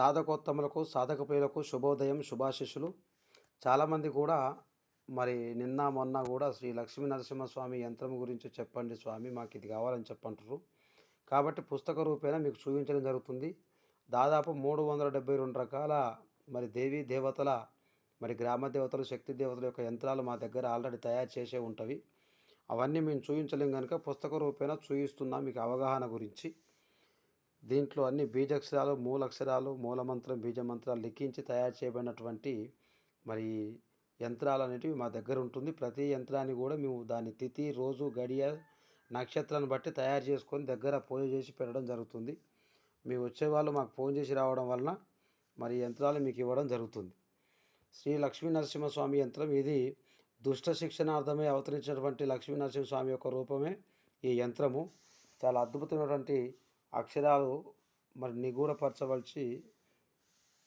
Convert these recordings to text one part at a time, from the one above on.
సాధకోత్తములకు సాధకప్రియులకు శుభోదయం శుభాశిష్యులు. చాలామంది కూడా మరి నిన్న మొన్న కూడా శ్రీ లక్ష్మీ నరసింహస్వామి యంత్రం గురించి చెప్పండి స్వామి మాకు ఇది కావాలని చెప్పంటారు కాబట్టి పుస్తక రూపేణ మీకు చూపించడం జరుగుతుంది. దాదాపు మూడు వందల డెబ్బై రెండు రకాల మరి దేవీ దేవతల మరి గ్రామ దేవతలు శక్తి దేవతల యొక్క యంత్రాలు మా దగ్గర ఆల్రెడీ తయారు చేసే ఉంటవి. అవన్నీ మేము చూపించలేం కనుక పుస్తక రూపేణ చూయిస్తున్నాం మీకు అవగాహన గురించి. దీంట్లో అన్ని బీజాక్షరాలు మూలక్షరాలు మూలమంత్రం బీజమంత్రాలు లిఖించి తయారు చేయబడినటువంటి మరి యంత్రాలు అనేటివి మా దగ్గర ఉంటుంది. ప్రతి యంత్రాన్ని కూడా మేము దాని తిథి రోజు గడియ నక్షత్రాన్ని బట్టి తయారు చేసుకొని దగ్గర పూజ చేసి పెట్టడం జరుగుతుంది. మీ వచ్చేవాళ్ళు మాకు ఫోన్ చేసి రావడం వలన మరి యంత్రాలు మీకు ఇవ్వడం జరుగుతుంది. శ్రీ లక్ష్మీ నరసింహస్వామి యంత్రం ఇది దుష్ట శిక్షణార్థమే అవతరించినటువంటి లక్ష్మీ నరసింహస్వామి యొక్క రూపమే ఈ యంత్రము. చాలా అద్భుతమైనటువంటి అక్షరాలు మరి నిగూఢపరచవలసి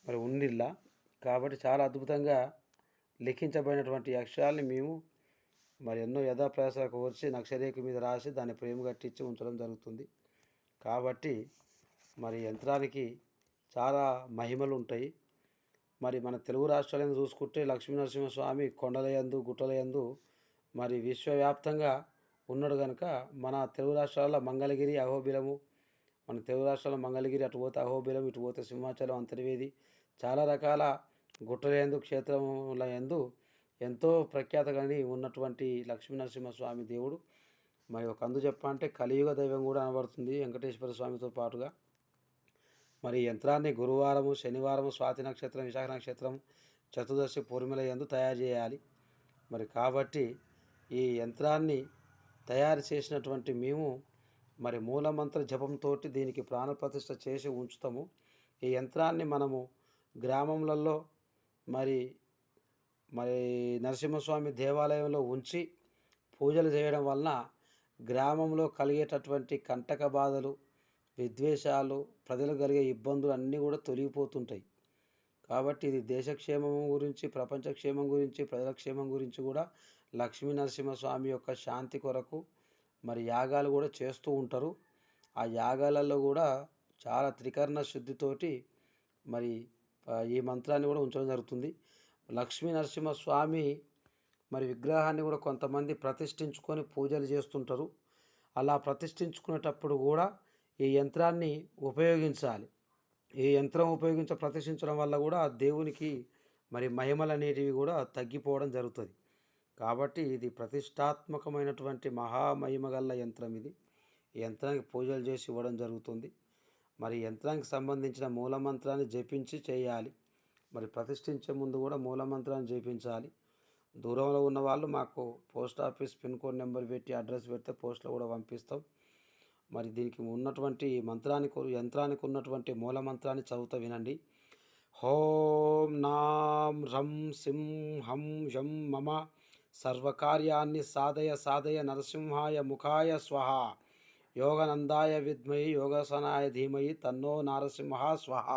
మరి ఉండిల్లా. కాబట్టి చాలా అద్భుతంగా లిఖించబడినటువంటి అక్షరాల్ని మేము మరి ఎన్నో యథాప్రయాసాలకు వచ్చి నక్షరేఖ మీద రాసి దాన్ని ప్రేమ కట్టించి ఉంచడం జరుగుతుంది. కాబట్టి మరి యంత్రానికి చాలా మహిమలు ఉంటాయి. మరి మన తెలుగు రాష్ట్రాలను చూసుకుంటే లక్ష్మీనరసింహస్వామి కొండలయందు గుట్టలయందు మరి విశ్వవ్యాప్తంగా ఉన్నాడు కనుక మన తెలుగు రాష్ట్రాల మంగళగిరి అహోబిలము మన తెలుగు రాష్ట్రంలో మంగళగిరి అటు పోతే అహోబిలం ఇటు పోతే సింహాచలం అంతర్వేది చాలా రకాల గుట్టలందు క్షేత్రముల యందు ఎంతో ప్రఖ్యాత కానీ ఉన్నటువంటి లక్ష్మీనరసింహస్వామి దేవుడు. మరి ఒక అందు చెప్పాలంటే కలియుగ దైవం కూడా అనబడుతుంది వెంకటేశ్వర స్వామితో పాటుగా. మరి యంత్రాన్ని గురువారము శనివారము స్వాతి నక్షత్రం విశాఖ నక్షత్రం చతుర్దశి పూర్ణిమల యందు తయారు చేయాలి. మరి కాబట్టి ఈ యంత్రాన్ని తయారు చేసినటువంటి మేము మరి మూలమంత్ర జపంతో దీనికి ప్రాణప్రతిష్ఠ చేసి ఉంచుతాము. ఈ యంత్రాన్ని మనము గ్రామములలో మరి మరి నరసింహస్వామి దేవాలయంలో ఉంచి పూజలు చేయడం వలన గ్రామంలో కలిగేటటువంటి కంటక బాధలు విద్వేషాలు ప్రజలు కలిగే ఇబ్బందులు అన్నీ కూడా తొలగిపోతుంటాయి. కాబట్టి ఇది దేశక్షేమం గురించి ప్రపంచ క్షేమం గురించి ప్రజల క్షేమం గురించి కూడా లక్ష్మీ నరసింహస్వామి యొక్క శాంతి కొరకు మరి యాగాలు కూడా చేస్తూ ఉంటారు. ఆ యాగాలలో కూడా చాలా త్రికరణ శుద్ధితోటి మరి ఈ మంత్రాన్ని కూడా ఉంచడం జరుగుతుంది. లక్ష్మీ నరసింహస్వామి మరి విగ్రహాన్ని కూడా కొంతమంది ప్రతిష్ఠించుకొని పూజలు చేస్తుంటారు. అలా ప్రతిష్ఠించుకునేటప్పుడు కూడా ఈ యంత్రాన్ని ఉపయోగించాలి. ఈ యంత్రం ఉపయోగించ ప్రతిష్ఠించడం వల్ల కూడా దేవునికి మరి మహిమలు అనేటివి కూడా తగ్గిపోవడం జరుగుతుంది. కాబట్టి ఇది ప్రతిష్టాత్మకమైనటువంటి మహామహిమ గల యంత్రం ఇది. ఈ యంత్రానికి పూజలు చేసి ఇవ్వడం జరుగుతుంది. మరి యంత్రానికి సంబంధించిన మూలమంత్రాన్ని జపించి చేయాలి. మరి ప్రతిష్ఠించే ముందు కూడా మూలమంత్రాన్ని జపించాలి. దూరంలో ఉన్న వాళ్ళు మాకు post office pin code number పెట్టి అడ్రస్ పెడితే పోస్ట్లో కూడా పంపిస్తాం. మరి దీనికి ఉన్నటువంటి మంత్రానికి యంత్రానికి ఉన్నటువంటి మూల మంత్రాన్ని చదువుతా వినండి. హోం నాం రం సిం హం యం మమ సర్వకార్యాన్ని సాధయ సాధయ నరసింహాయ ముఖాయ స్వహ. యోగనందాయ విద్మయి యోగసనాయ ధీమయి తన్నో నరసింహ స్వహ.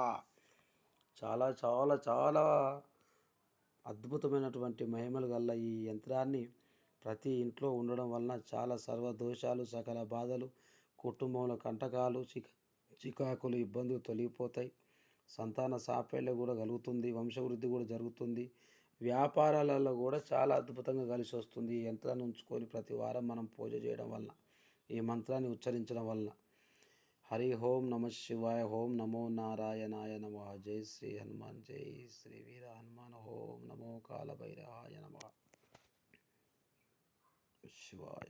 చాలా చాలా చాలా అద్భుతమైనటువంటి మహిమలు గల్ల ఈ యంత్రాన్ని ప్రతి ఇంట్లో ఉండడం వలన చాలా సర్వదోషాలు సకల బాధలు కుటుంబంలో కంటకాలు చిక చికాకులు ఇబ్బందులు తొలగిపోతాయి. సంతాన సాఫల్యం కూడా కలుగుతుంది వంశవృద్ధి కూడా జరుగుతుంది. వ్యాపారాలలో కూడా చాలా అద్భుతంగా కలిసి వస్తుంది ఈ యంత్రాన్ని ఉంచుకొని ప్రతి వారం మనం పూజ చేయడం వలన ఈ మంత్రాన్ని ఉచ్చరించడం వలన. హరి ఓం నమ శివాయ ఓం నమో నారాయణాయ నమ. జై శ్రీ హనుమాన్ జై శ్రీ వీర హనుమాన్. ఓం నమో కాలభైరవాయ నమ. శివాయ.